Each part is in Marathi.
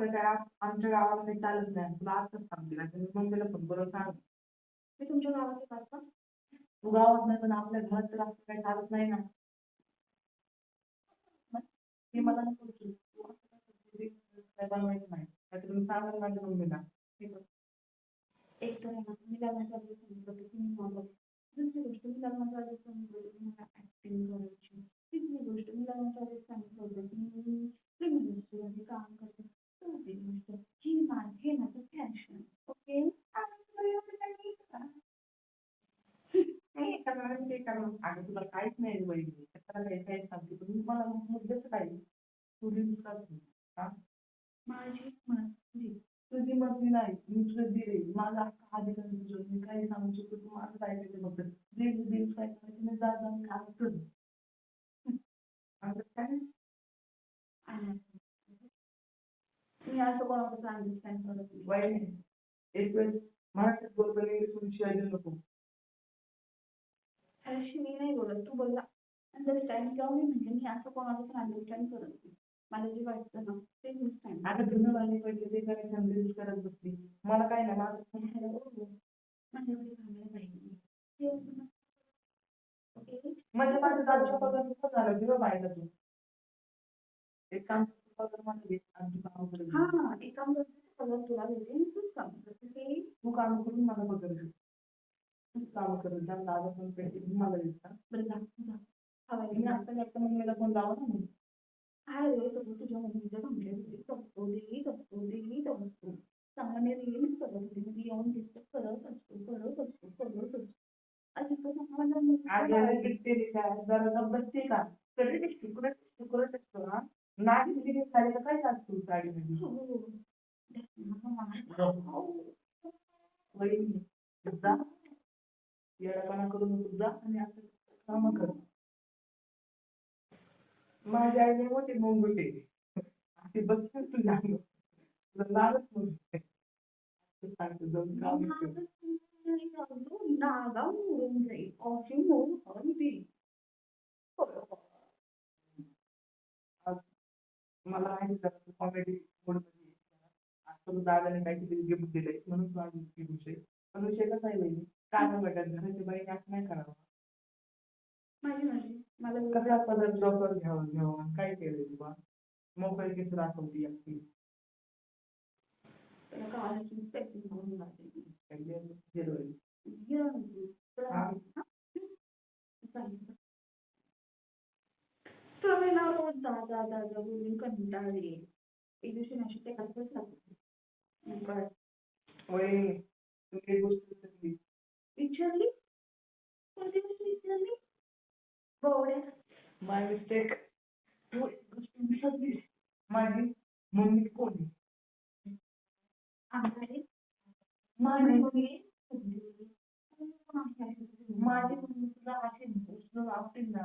आमच्या काय आमच्या गावाला काही चालत नाही. तुला आजच सांगते नाही तर मी मम्मीला फ़ोन करून सांग मी तुमच्या गावात येतात का? तू गावात नाही, पण आपल्या घरात तर असं काही चालत नाही ना. ती मला नको विचारू. तू असं काय करते? काय बनवायचं नाही. नाहीतर मी सांगेन माझ्या मम्मीला. ठीक आहे एक तर आहे ना, मी लग्नाच्या आधी सांगितलं होतं, की मी मॉडेल दुसरी गोष्ट, मी लग्नाच्या आधी सांगितलं होतं, की मला ऍक्टिंग करायची तिसरी गोष्ट, मी लग्नाच्या आधी सांगितलं होतं, की मी अगं तुला काहीच नाही वहिनी. त्याला काही काही सांगते? मी मला मुद्द्याचं काय तू करते हा? माझी तुझी मर्जी नाही. मी तुला दिले. माझा हक्क आहे तुझ्यावर. मी काही सांगू शकतो तू माझं ऐकायचं फक्त रील्स बिल्स काय करायचं मी जात जाऊन काम कर अंडरस्टँड आणि मी असं करत नाही वहिनी एक वेळेस मराठीत बोलतो इंग्लिश शिवाय देऊ नको. अशी मी नाही बोलत. तू बोलला अंडरस्टँड किंवा मी म्हणजे मी असं कोणाचं पण अंडरस्टँड करत नाही. मला जे वाटतं ना ते मी stand आता धुणं भांडी पडले ते करायचं रील्स करत बसली. मला काय नाही माझं हॅलो माझ्याकडे घालायला पाहिजे हे असं ना. ओके? म्हणजे माझं दादाच्या पगार कसं झालं किंवा बायका तू एक काम पगार मला दे. तू काम कर हा हा एक काम करते सगळं तुला देते आणि तूच काम करते ते तू काम करून मला पगार दे. काम दादा पण पैसे घेऊन मला देत जा. बरं जा जा. हवाई मी आता जास्त मम्मीला फोन लावा ना मग. अरे सगळं तुझ्या मम्मीच्या कंप्लेंट करतो दे करतो दे करतो चांगल्याने रील्स करत होती म्हणजे येऊन करत असतो करत असतो करत असतो. आणि काय? जरा बसते का? कधी ते असतो ना नाही किती साडी तर काय असतो साडी मध्ये वहिनी जा नको जा आणि असं काम कर. माझी आई लय मोठी मुंगुट अशी बसते तुझ्या. तुला लालच म्हणते असं सांगते जाऊन काम कर. नागा मोडून जाईल. अशी मोड हवी आज मला कॉमेडी मूडमध्ये आज तुला दादाने काहीतरी गिफ्ट दिलंय म्हणून तू आज इतकी खुश आहे. पण विषय कसा आहे बहिणी? काय नाही वाटत घराच्या बाईने असं नाही करावं. माझी माझी. मला कशा पद्धत लवकर घ्यावं घ्यावं काय केलंय तुला मोकळी किती दाखवती असती. तुम्ही ना रोज दादा दादा बोलून कंटाळले. एक दिवशी नाशिक ते करतच लागते वहिनी तू एक गोष्ट विसरली. विचारली कोणती गोष्ट विचारली बोवड्या माय मिस्टेक तू एक गोष्ट विसरली माझी मम्मी कोण आहे? आम्हाला माझी मम्मी माझी मम्मी तुला अशी उचलून आवडेल ना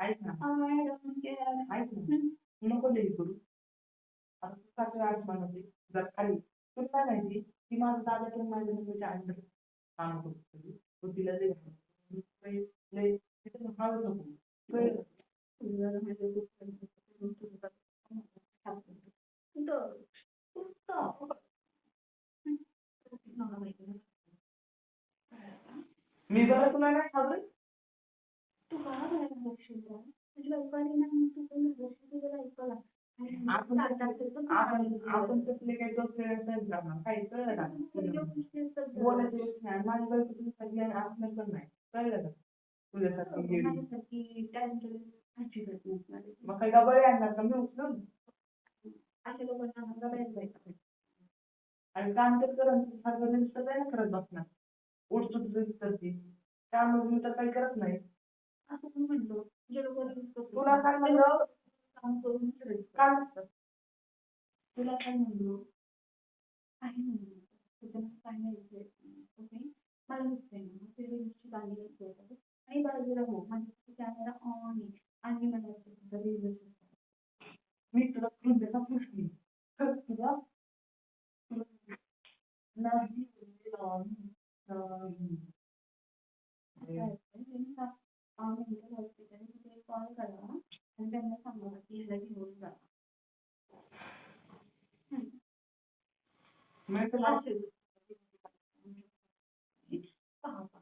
ऐक ना ऐक ना तू नको देऊ करू. आता तू जर खाली तुला काय माहिती की माझा दादा पण माझ्या मुलीच्या अंडर काम करतो तो तिला दे. लय तिथं हळू नको. कळलं मी बरं तुला नाही सांगत आपण तर आपण आपण काही कळलं. बोलायची नाही. माझी बायको तुझ्यासाठी आणि असलं पण नाही. कळलं का? आहे. मग काही गबाळी आणणार का? मी उचलून अशा लोकांना आम्हाला बाहेर जायचं नाही. आणि काम तर करत सारखं नुसतं काय नाही करत बसणार मी तर काही करत नाही. असं पण म्हणलो जे लोक रील्स करतात तुला काय म्हणलं? काम करून काय? तुला काय म्हणलो? काही म्हणलो त्याच्यामध्ये काय नाही मला दिसतंय ना. ते रील्सची गाणी येते आणि बाजूला हो माझ्या कॅमेरा ऑन आहे आणि मला असं रील्स मी तुला क्रीम देता पुष्टी तर तुला तुला नाही म्हणजे नाही नाही कॉल करा आणि त्यांना सांगा की ह्याला घेऊन जा हम्म. मी तुला असेल. पहा, पहा.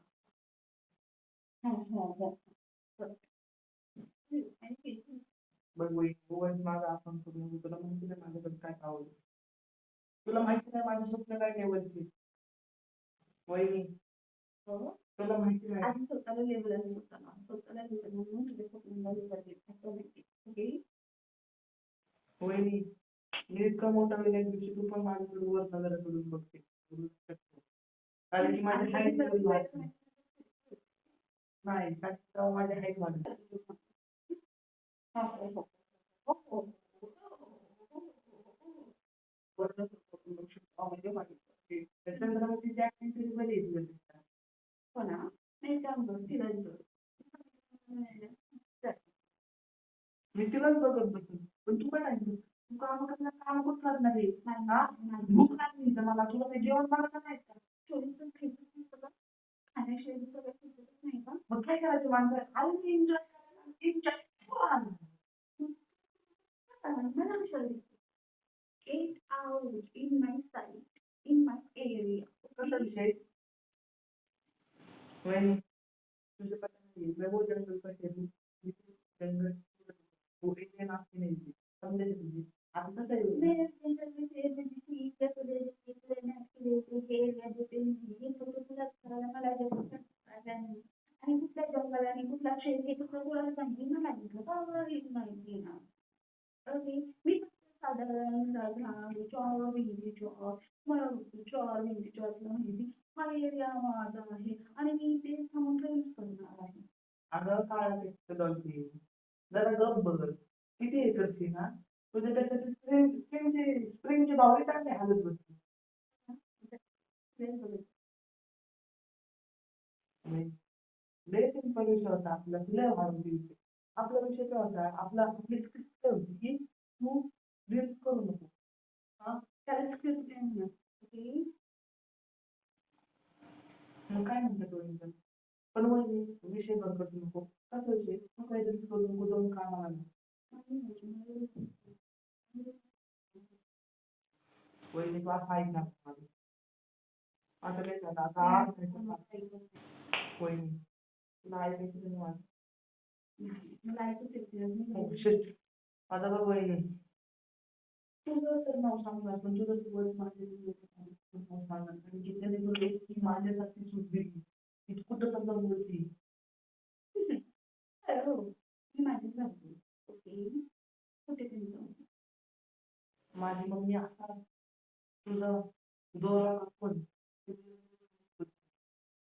हा, हा, हा. बरं. हम्म, आणि ते- बघ वही वही माझा आपण करून तुला माहिती नाही माझ्याकडे काय तुला माहिती नाही माझं स्वप्न काय लेवलचे वहिनी हो. तुला माहिती नाही. आधी स्वतःला लेबल आहे स्वतःला स्वतःला म्हणून तुझ्या स्वप्नाला वहिनी मी इतका मोठा दिवशी तू पण माझ्याकडे वर नजर करून बघते. कारण की माझी हाईट नाही की तेव्हा माझी. म्हणजे माझी नाही काम कर. मी तिलाच बघत बसेन पण तू काय ऐकलं तू काम करणार काम कुठं करणार आहे हा? नाही. भूक लागली तर मला तुला काही जेवण बनवता नाही का चोवीस खायचं? खाण्याशिवाय नाही का? मग काय करायचं माणसं आले मी एन्जॉय करायला एन्जॉय मला विचार eight hours in my site, in my area. कसा विषय वहिनी तुझे पता नाही मैं वो जंगल का शेरू जंगल वो इंडियन आपकी नहीं थी समझे तुझे आता कसं आहे मेरे जंगल में शेर ने जिसकी इज्जत को दे दी, इसलिए मैं आपकी देते शेर या देते नहीं. हे सगळं तुलाच करायला मला जगाचं राजा नाही. आणि कुठल्या जंगल आणि कुठला शेर हे सगळं तुला सांगितलं मला सांगितलं का हेच माहिती ना ओके मी फक्त साधारण राधा चॉर भिंडी चॉर मला चॉर भिंडी चॉरला माहिती हा एरिया माझा आहे आणि मी ते थांबून रील्स करणार आहे अगं काळा पेक्षा डॉल्फिन जरा गप बघ किती हे करते ना तुझ्या त्याच्यात स्प्रिंग स्प्रिंगचे स्प्रिंगचे भाव चांगले हालत बसते रील्स बघत. लय सिंपल विषय होता आपला लय हळू विषय आपला विषय काय होता आपला आपली स्क्रिप्ट काय होती की तू रील्स करू नको. हा? त्याला स्क्रिप्ट काय म्हणणार ओके? मग काय म्हणतात वडील पण वहिनी विषय बरकत नको. कसा विषय? तू काहीतरी करू नको दोन कामाला लाग. वहिनी तू असं ऐक आता काय झालं? आता आज नाही वहिनी. तुला ऐकायचं नाही बघ तुझं तर नाव सांगणार पण तुझं सोबत माझे नाव सांगणार कारण कुठं बोलती मी ओके कुठे तरी माझी मम्मी आता तुझा दोरा कापून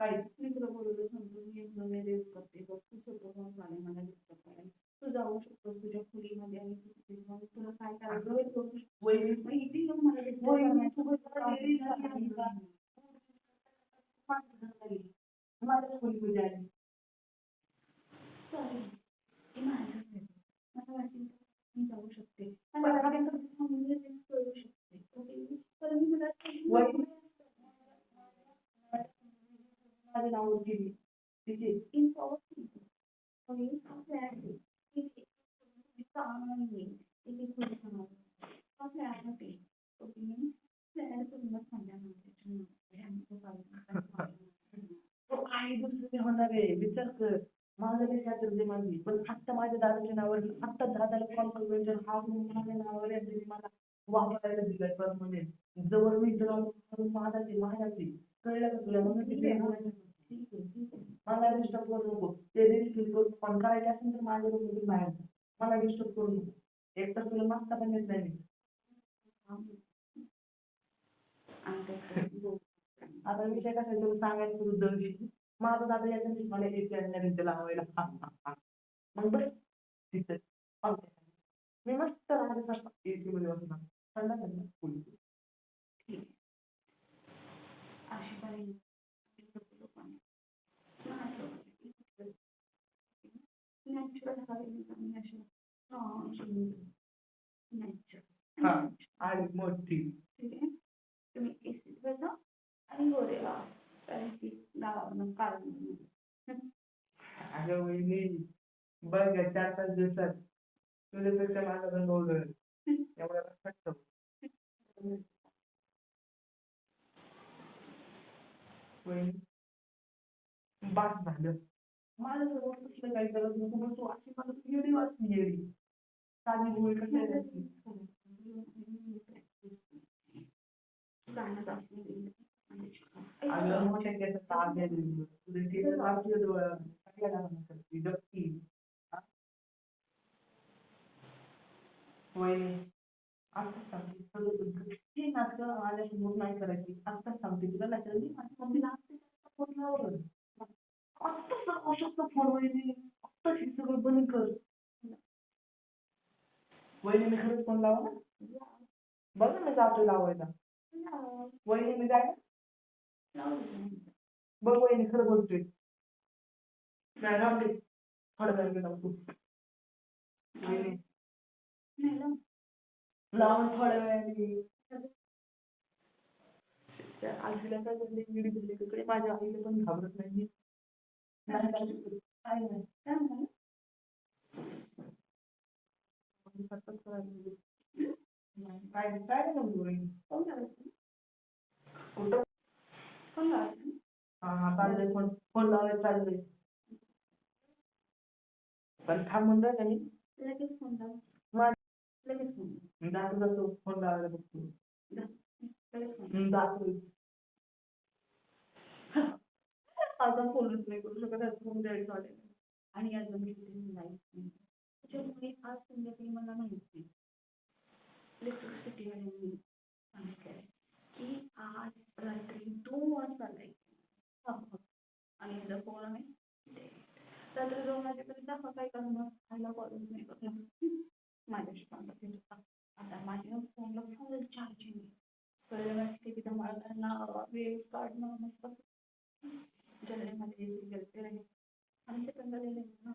तुला मी करते. बघ तू स्वतः जाऊन आले मला डिस्टर्ब करायला तू जाऊ शकतोस तुझ्या खोलीमध्ये आणि तुला काय करायचं इथे येऊन मला. माझ्या खोलीमध्ये आली मी जाऊ शकते. मला करू शकते. ओके. पण मी मला वहिनी माझ्या नावावर केली तिची impossible. Okay, flat आहे. इथे काम नाहीये. इथे थोडी काम आहे. हा flat आहे. Okay, flat करूनच माझ्या नवऱ्याच्या नावावर आहे. आमचं पाहिजे. तो आणि दुसरं ते होणार आहे विचार कर माझं खात्री माझी पण फक्त माझ्या दादाच्या नावावर फक्त दादाला कॉल करून विचार हा फोन माझ्या नावावर आहे त्यांनी मला वापरायला दिलाय परमनंट जवळ मी तुला माझा ते माझ्याची कळलं का तुला म्हणून ठीक किती आहे ना? बोलायचं. ठीक आहे ठीक आहे मला डिस्टर्ब करू नको. ते रील क्लिक पण करायचे असेल तर माझ्या रूममधून बाहेर जा. मला डिस्टर्ब करू नको. एक तर तुला मागता पण येत नाही. आता विषय कसा तुला सांगायचं तुझं दर माझं माझा दादा याच्या मला एक रील लावायला मग बस तिथं. मी मस्त राहण्याचा एसी मध्ये बसणार. थंड थंड. ठीक. अशी काही लोकांनी नॅचरल हवेने चांगली अशी हा नॅचरल आणि मोठी. ठीक आहे. तुम्ही एसीत बसा आणि गोरे व्हा कारण की गावावरून घेऊ. अगं वहिनी बघ या चार पाच दिवसात तुझ्यापेक्षा माझा रंग उधळेल. एवढा लक्षात ठेव वहिनी बास झालं. माझं समोर कसलं काही करत नको तू अशी मला येडी वाटली येडी साधी गोळी दिलं. अगं मोठ्या केसात ताप गेलेली तुझे केस वाचले जगती वहिनी आता सांगते सगळं हे? नाटकं नाही करायची. आता सांगते तुला. नाहीतर मी माझ्या मम्मीला आत्ता फोन लावलं आत्ता सगळं वहिनी हे सगळं बंद कर. वहिनी खरंच फोन लावा ना बघ ना लावायला वहिनी मी जाय बघ वहिनी खरं बोलतोय. नाही राहू दे. थोड्या वेळाने लावून थोड्या वेळाने आजीला काय झाले माझ्या आईला पण घाबरत नाही हा हा चाललंय फोन फोन लावायला चाललंय पण थांब म्हणलं मी लगेच फोन लाव मा- लगेच फोन. मी जातो फोन लावायला बघतो जा. लगेच फोनच नाही करू शकत आज फोन द्यायचा आणि अजून किती नाही त्याच्यामुळे आज संध्याकाळी मला माहिती इलेक्ट्रिसिटी वाल्यांनी सांगितलंय की आज रात्री दोन वाजता लाइट आणि याचा फोन आहे? रात्री दोन वाजेपर्यंत हा काय करणार? खायला कॉलच नाही करणार माझ्याशी सांगत होता आता माझ्या फोनला फुल चार्जिंग कळलं नसते की धमाल करणं वेळ काढणं मस्त జరగడం అనేది జరుగుతుంది అనుచితంగా నేను ఏమైనా